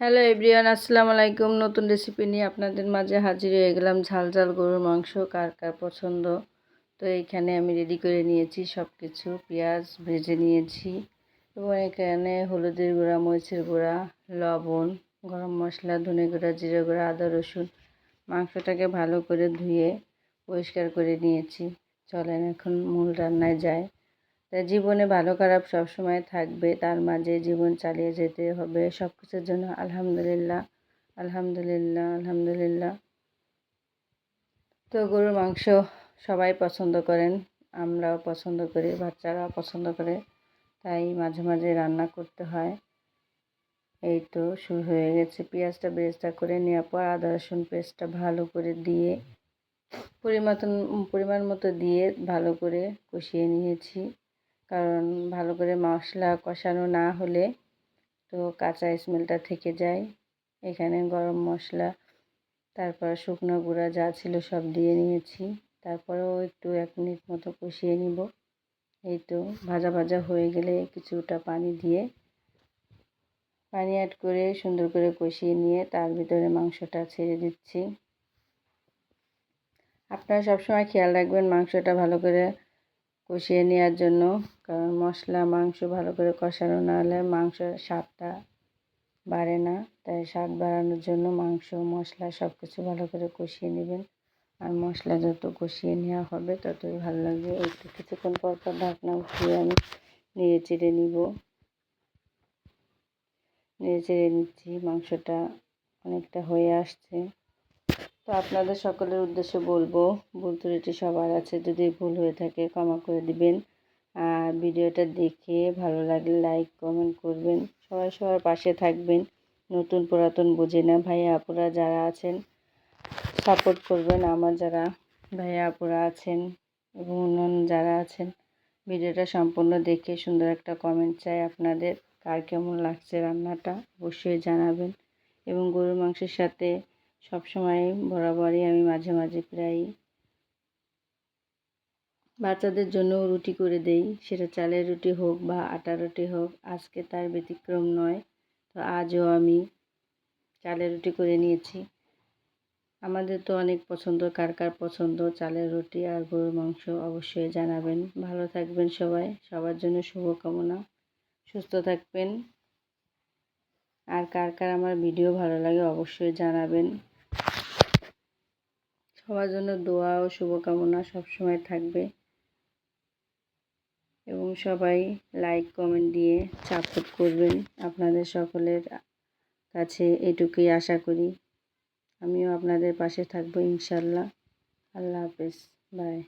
Hello everyone, আসসালামু আলাইকুম। নতুন রেসিপি নিয়ে আপনাদের মাঝে হাজির হয়ে গেলাম। ঝাল ঝাল গরুর মাংস, কার কার পছন্দ? তো এইখানে আমি রেডি করে নিয়েছি সব কিছু পেঁয়াজ ভেজে নিয়েছি এবং এখানে হলুদের গুঁড়া, মরিচের গুঁড়া, লবণ, গরম মশলা, ধনে গুঁড়া, জিরে গুঁড়া, আদা, রসুন মাংসটাকে ভালো করে ধুয়ে পরিষ্কার করে নিয়েছি। চলেন এখন মূল রান্নায় যায় জীবনে ভালো খারাপ সবসময় থাকবে, তার মাঝে জীবন চালিয়ে যেতে হবে সব কিছুর জন্য আলহামদুলিল্লাহ আলহামদুলিল্লাহ আলহামদুলিল্লাহ। তো গরুর মাংস সবাই পছন্দ করেন, আমরাও পছন্দ করি, বাচ্চারাও পছন্দ করে, তাই মাঝে মাঝে রান্না করতে হয়। এই তো শুরু হয়ে গেছে, পেঁয়াজটা বেরেস্তা করে নেওয়ার পর আদা, রসুন পেস্টটা ভালো করে দিয়ে পরিমাণ পরিমাণ মতো দিয়ে ভালো করে কষিয়ে নিয়েছি। কারণ ভালো করে মশলা কষানো না হলে তো কাঁচা স্মেলটা থেকে যায়। এখানে গরম মশলা, তারপর শুকনো গুঁড়া যা ছিল সব দিয়ে নিয়েছি। তারপরেও একটু এক মিনিট মতো কষিয়ে নিব। এই তো ভাজা ভাজা হয়ে গেলে কিছুটা পানি দিয়ে, পানি অ্যাড করে সুন্দর করে কষিয়ে নিয়ে তার ভিতরে মাংসটা ছেড়ে দিচ্ছি। আপনারা সবসময় খেয়াল রাখবেন মাংসটা ভালো করে কষিয়ে নেওয়ার জন্য, কারণ মশলা, মাংস ভালো করে কষানো না হলে মাংসের স্বাদটা বাড়ে না। তাই স্বাদ বাড়ানোর জন্য মাংস, মশলা সব কিছু ভালো করে কষিয়ে নেবেন। আর মশলা যত কষিয়ে নেওয়া হবে, ততই ভালো লাগবে। একটু কিছুক্ষণ পর পর ঢাকনা উঠিয়ে আমি নেড়ে চেড়ে নিব। নেড়ে চেড়ে নিচ্ছি, মাংসটা অনেকটা হয়ে আসছে। তো আপনাদের সকলের উদ্দেশ্যে বলব ভুল ত্রুটি সবার আছে, যদি ভুল হয়ে থাকে ক্ষমা করে দিবেন। আর ভিডিওটা দেখে ভালো লাগলে লাইক, কমেন্ট করবেন। সবাই সবার পাশে থাকবেন। নতুন পুরাতন বুঝে না ভাইয়া আপুরা যারা আছেন সাপোর্ট করবেন আমার যারা, ভাইয়া আপুরা আছেন এবং অন্যান্য যারা আছেন। ভিডিওটা সম্পূর্ণ দেখে সুন্দর একটা কমেন্ট চাই আপনাদের। কার কেমন লাগছে রান্নাটা অবশ্যই জানাবেন। এবং গরুর মাংসের সাথে সবসময় বরাবরই আমি মাঝে মাঝে প্রায় বাচ্চাদের জন্য রুটি করে দেই। সেটা চালের রুটি হোক বা আটা রুটি হোক, আজকে তার ব্যতিক্রম নয়। তো আজও আমি চালের রুটি করে নিয়েছি। আমাদের তো অনেক পছন্দ, কার কার পছন্দ চালের রুটি আর গরুর মাংস অবশ্যই জানাবেন। ভালো থাকবেন সবাই, সবার জন্য শুভকামনা। সুস্থ থাকবেন। আর কার কার আমার ভিডিও ভালো লাগে অবশ্যই জানাবেন। সবার জন্য দোয়া ও শুভকামনা সবসময় থাকবে। এবং সবাই লাইক কমেন্ট দিয়ে সাপোর্ট করবেন আপনাদের সকলের কাছে এটুকুই আশা করি। আমিও আপনাদের পাশে থাকব ইনশাল্লাহ। আল্লাহ হাফেজ। বাই